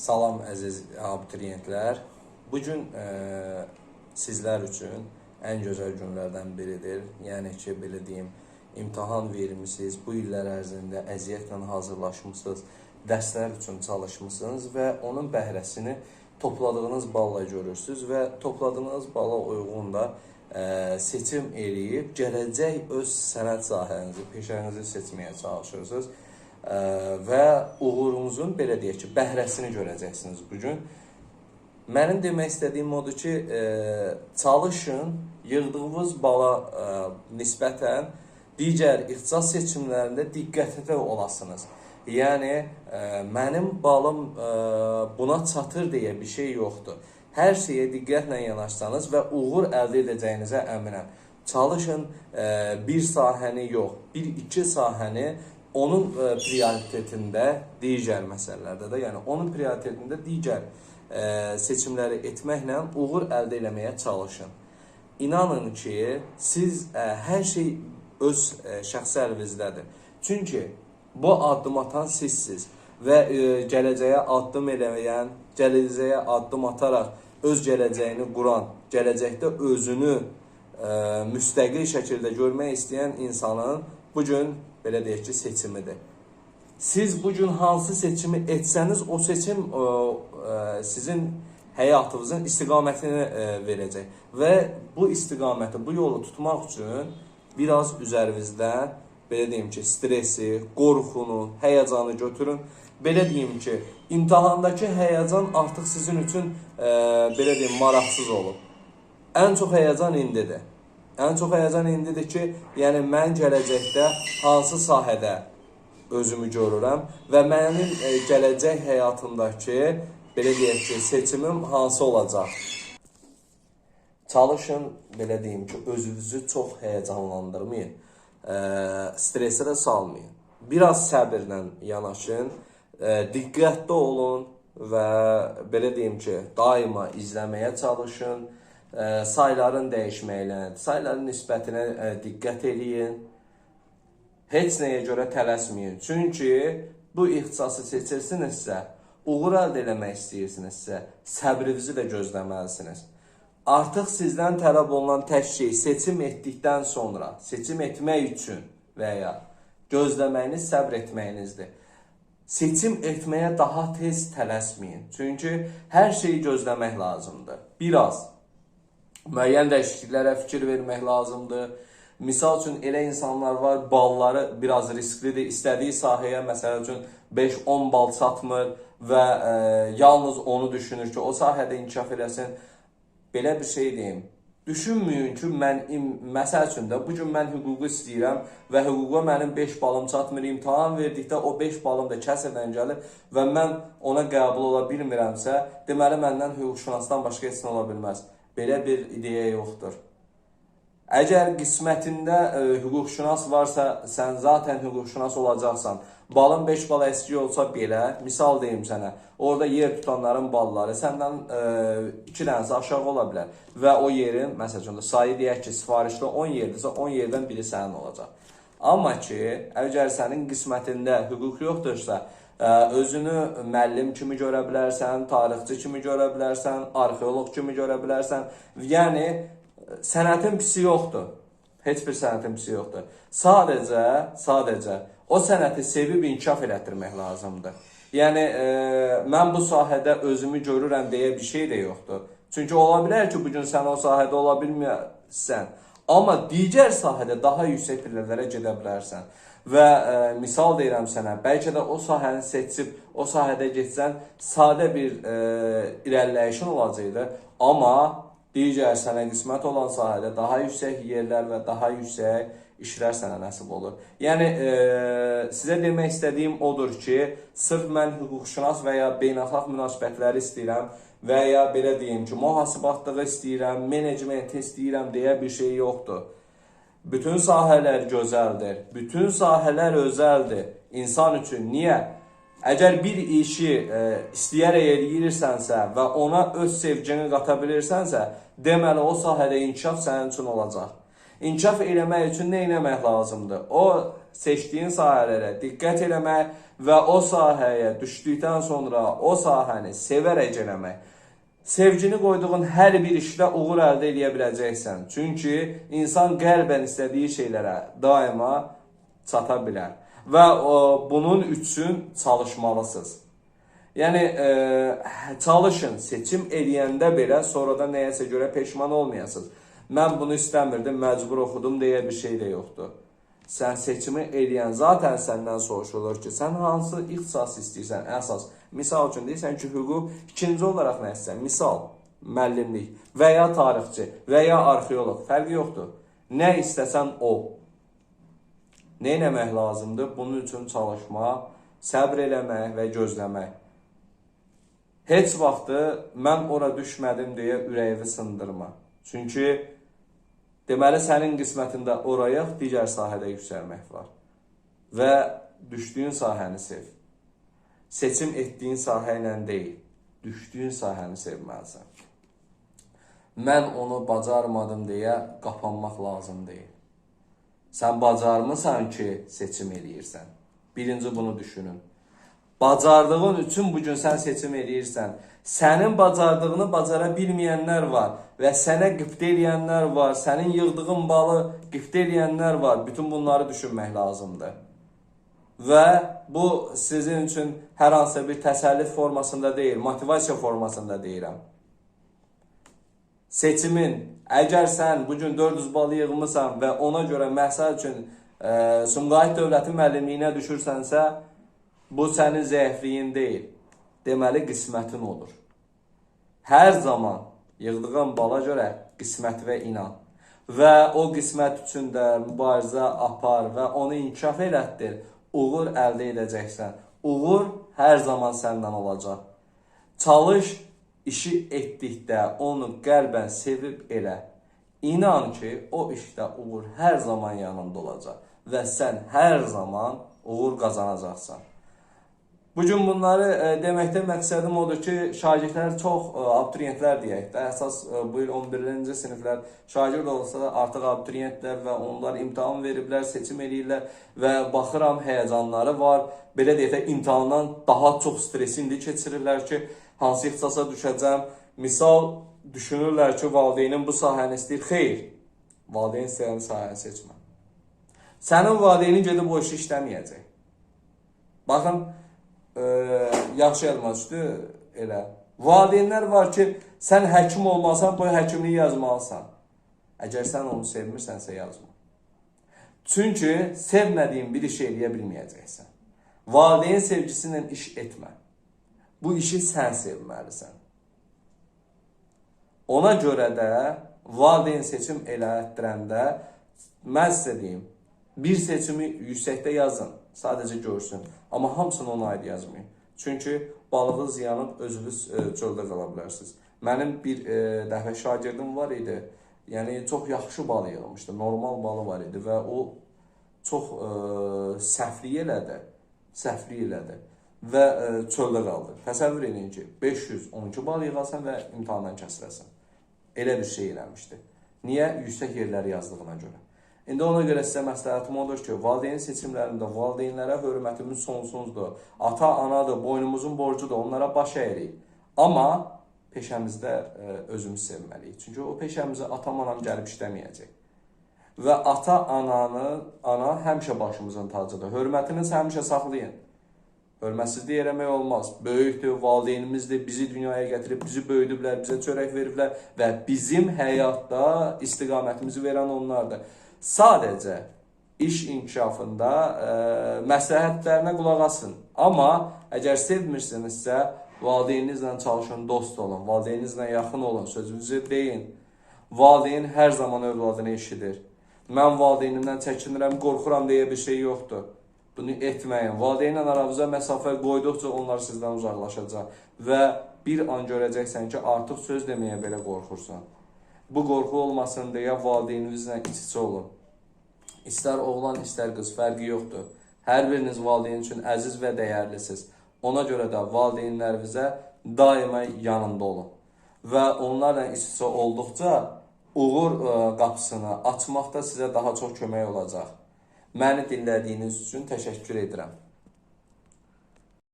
Salam əziz abituriyentlər. Bu gün e, sizlər üçün ən gözəl günlərdən biridir. Yəni ki, belə deyim, imtahan vermisiniz, bu illər ərzində əziyyətlə hazırlaşmısınız, dərslər üçün çalışmısınız və onun bəhrəsini topladığınız balla görürsüz və topladığınız bala uyğun da e, seçim eləyib gələcək öz sənət sahənizi, peşənizi seçməyə çalışırsınız. Və uğurunuzun belə deyək ki, bəhrəsini görəcəksiniz bu gün. Mənim demək istədiyim odur ki, çalışın, yığdığınız bala nisbətən digər ixtisas seçimlərində diqqətli olasınız. Yəni ə, mənim balım ə, buna çatır deyə bir şey yoxdur. Hər şeyə diqqətlə yanaşsanız və uğur əldə edəcəyinizə əminəm. Çalışın ə, bir sahəni yox, bir iki sahəni onun e, prioritetində digər məsələlərdə də, yəni onun prioritetində digər e, seçimləri etməklə uğur əldə etməyə çalışın. İnanın ki, siz e, hər şey öz e, şəxsi əlinizdədir. Çünki bu addım atan sizsiz və e, gələcəyə addım eləyən, gələcəyə addım ataraq öz gələcəyini quran, gələcəkdə özünü e, müstəqil şəkildə görmək istəyən insanın bu gün belə deyək ki, seçimidir. Siz bu gün hansı seçimi etsəniz, o seçim ə, sizin həyatınızın istiqamətini ə, verəcək və bu istiqaməti, bu yolu tutmaq üçün biraz üzərinizdə belə deyim ki, stresi, qorxunu, həyəcanı götürün. Belə deyim ki, imtahandakı həyəcan artıq sizin üçün ə, belə deyim maraqsız olub. Ən çox həyəcan indidir. Ən çox həyəcan indidir ki, yəni mən gələcəkdə hansı sahədə özümü görürəm və mənim e, gələcək həyatımdakı belə deyək ki, seçimim hansı olacaq? Çalışın, belə deyim ki, özünüzü çox həyəcanlandırmayın. E, stresə də salmayın. Biraz səbirlə yanaşın, e, diqqətli olun və belə deyim ki, daima izləməyə çalışın sayların dəyişməyinə, sayların nisbətinə diqqət eləyin. Heç nəyə görə tələsməyin. Çünki bu ixtisası seçirsinizsə, uğur əldə etmək istəyirsinizsə, səbrinizi də gözləməlisiniz. Artıq sizdən tələb olunan tək şey seçim etdikdən sonra, seçim etmək üçün və ya gözləməyiniz, səbr etməyinizdir. Seçim etməyə daha tez tələsməyin. Çünki hər şeyi gözləmək lazımdır. Biraz müəyyən dəyişikliklərə fikir vermək lazımdır. Misal üçün elə insanlar var, balları biraz risklidir. İstədiyi sahəyə məsəl üçün 5-10 bal çatmır və e, yalnız onu düşünür ki, o sahədə inkişaf eləsin. Belə bir şey deyim. Düşünməyin ki, mən məsəl üçün də bu gün mən hüququ istəyirəm və hüquqa mənim 5 balım çatmır. İmtahan verdikdə o 5 balım da kəsrdən gəlir və mən ona qəbul ola bilmirəmsə, deməli məndən hüquqşünasdan başqa heç nə ola bilməz. Belə bir ideya yoxdur. Əgər qismətində ə, hüquqşünas varsa, sən zaten hüquqşünas olacaqsan. Balın 5 bal əski olsa belə, misal deyim sənə, orada yer tutanların balları səndən 2 dənəsi aşağı ola bilər və o yerin, məsələn, sayı deyək ki, sifarişdə 10 yerdirsə, 10 yerdən biri sənin olacaq. Amma ki, əgər sənin qismətində hüquq yoxdursa, özünü müəllim kimi görə bilərsən, tarixçi kimi görə bilərsən, arxeoloq kimi görə bilərsən. Yəni sənətin pisi yoxdur. Heç bir sənətin pisi yoxdur. Sadəcə, sadəcə o sənəti sevib inkişaf elətdirmək lazımdır. Yəni e, mən bu sahədə özümü görürəm deyə bir şey də yoxdur. Çünki ola bilər ki, bu gün sən o sahədə ola bilməsən, amma digər sahədə daha yüksək pillələrə gedə bilərsən. Və e, misal deyirəm sənə, bəlkə də o sahəni seçib o sahədə getsən, sadə bir e, irəliləyişin olacaqdı, amma digər sənə qismət olan sahədə daha yüksək yerlər və daha yüksək işlər sənə nəsib olur. Yəni e, sizə demək istədiyim odur ki, sırf mən hüquqşünas və ya beynəlxalq münasibətləri istəyirəm və ya belə deyim ki, mühasibatlığı istəyirəm, menecmenti istəyirəm deyə bir şey yoxdur. Bütün sahələr gözəldir. Bütün sahələr özəldir insan üçün. Niyə? Əgər bir işi e, istəyərək eləyirsənsə və ona öz sevgini qata bilirsənsə, deməli o sahədə inkişaf sənin üçün olacaq. İnkişaf eləmək üçün nə etmək lazımdır? O seçdiyin sahələrə diqqət eləmək və o sahəyə düşdükdən sonra o sahəni sevərək eləmək. Sevgini qoyduğun hər bir işdə uğur əldə edə biləcəksən. Çünki insan qəlbən istədiyi şeylərə daima çata bilər və o, bunun üçün çalışmalısınız. Yəni e, çalışın, seçim eləyəndə belə sonradan nəyəsə görə peşman olmayasınız. Mən bunu istəmirdim, məcbur oxudum deyə bir şey də yoxdur. Sən seçimi eləyən zaten səndən soruşulur ki, sən hansı ixtisas istəyirsən əsas. Misal üçün deyirsən ki, hüquq ikinci olaraq nə istəyirsən? Misal, müəllimlik və ya tarixçi və ya arxeoloq fərqi yoxdur. Nə istəsən o. Nə etmək lazımdır? Bunun üçün çalışmaq, səbr eləmək və gözləmək. Heç vaxtı mən ora düşmədim deyə ürəyini sındırma. Çünki deməli sənin qismətində ora yox, digər sahədə yüksəlmək var. Və düşdüyün sahəni sev. Seçim etdiyin sahə ilə deyil, düşdüyün sahəni sevməlisən. Mən onu bacarmadım deyə qapanmaq lazım deyil. Sən bacarmısan ki, seçim eləyirsən. Birinci bunu düşünün. Bacardığın üçün bu gün sən seçim eləyirsən. Sənin bacardığını bacara bilməyənlər var və sənə qibtə eləyənlər var. Sənin yığdığın balı qibtə eləyənlər var. Bütün bunları düşünmək lazımdır. Və bu sizin üçün hər hansı bir təsəllüf formasında deyil, motivasiya formasında deyirəm. Seçimin əgər sən bu gün 400 bal yığmısan və ona görə məsəl üçün e, Sumqayıt dövləti müəllimliyinə düşürsənsə, bu sənin zəifliyin deyil. Deməli qismətin olur. Hər zaman yığdığın bala görə qismət və inan və o qismət üçün də mübarizə apar və onu inkişaf elətdir. Uğur əldə edəcəksən. Uğur hər zaman səndən olacaq. Çalış, işi etdikdə onu qəlbən sevib elə. İnan ki, o işdə uğur hər zaman yanında olacaq və sən hər zaman uğur qazanacaqsan. Bu gün bunları e, deməkdə məqsədim odur ki, şagirdlər çox e, abituriyentlər deyək də, əsas e, bu il 11-ci siniflər şagird olsa artıq abituriyentlər və onlar imtahan veriblər, seçim eləyirlər və baxıram həyəcanları var. Belə deyək də imtahandan daha çox stresi indi keçirirlər ki, hansı ixtisasa düşəcəm. Misal düşünürlər ki, valideynin bu sahəni istəyir. Xeyr. Valideyn istəyən sahəni seçmə. Sənin valideynin gedib o işi işləməyəcək. Baxın, e, yaxşı yadıma düşdü elə. Valideynlər var ki, sən həkim olmasan, bu həkimliyi yazmalısan. Əgər sən onu sevmirsənsə yazma. Çünki sevmədiyin bir iş eləyə bilməyəcəksən. Valideyn sevgisi ilə iş etmə. Bu işi sən sevməlisən. Ona görə də valideyn seçim elətdirəndə mən sizə deyim, bir seçimi yüksəkdə yazın, sadəcə görsün. Amma hamısını ona aid yazmayın. Çünki balığı ziyanıb özünüz e, çöldə qala bilərsiniz. Mənim bir e, dəfə şagirdim var idi. Yəni çox yaxşı bal yığmışdı. Normal balı var idi və o çox e, səhvlik elədi. Səhvlik elədi və e, çöldə qaldı. Təsəvvür edin ki, 512 bal yığasan və imtahandan kəsiləsən. Elə bir şey eləmişdi. Niyə? Yüksək yerləri yazdığına görə. İndi ona görə sizə məsləhətim odur ki, valideyn seçimlərində valideynlərə hörmətimiz sonsuzdur. Ata, anadır, boynumuzun borcudur, onlara baş əyirik. Amma peşəmizdə ə, özümüz sevməliyik. Çünki o peşəmizi atam, anam gəlib işləməyəcək. Və ata, ananı, ana həmişə başımızın tacıdır. Hörmətiniz həmişə saxlayın. Hörmətsizlik eləmək olmaz. Böyükdür, valideynimizdir, bizi dünyaya gətirib, bizi böyüdüblər, bizə çörək veriblər və bizim həyatda istiqamətimizi verən onlardır. Sadəcə iş inkişafında ə, məsləhətlərinə qulaq asın. Amma əgər sevmirsinizsə, valideyninizlə çalışın, dost olun, valideyninizlə yaxın olun, sözünüzü deyin. Valideyn hər zaman övladını eşidir. Mən valideynimdən çəkinirəm, qorxuram deyə bir şey yoxdur. Bunu etməyin. Valideynlə aranıza məsafə qoyduqca onlar sizdən uzaqlaşacaq və bir an görəcəksən ki, artıq söz deməyə belə qorxursan. Bu qorxu olmasın deyə valideyninizlə iç-içə olun. İstər oğlan, istər qız fərqi yoxdur. Hər biriniz valideyn üçün əziz və dəyərlisiniz. Ona görə də valideynlərinizə daima yanında olun. Və onlarla iç-içə olduqca uğur ə, qapısını açmaqda sizə daha çox kömək olacaq. Məni dinlədiyiniz üçün təşəkkür edirəm.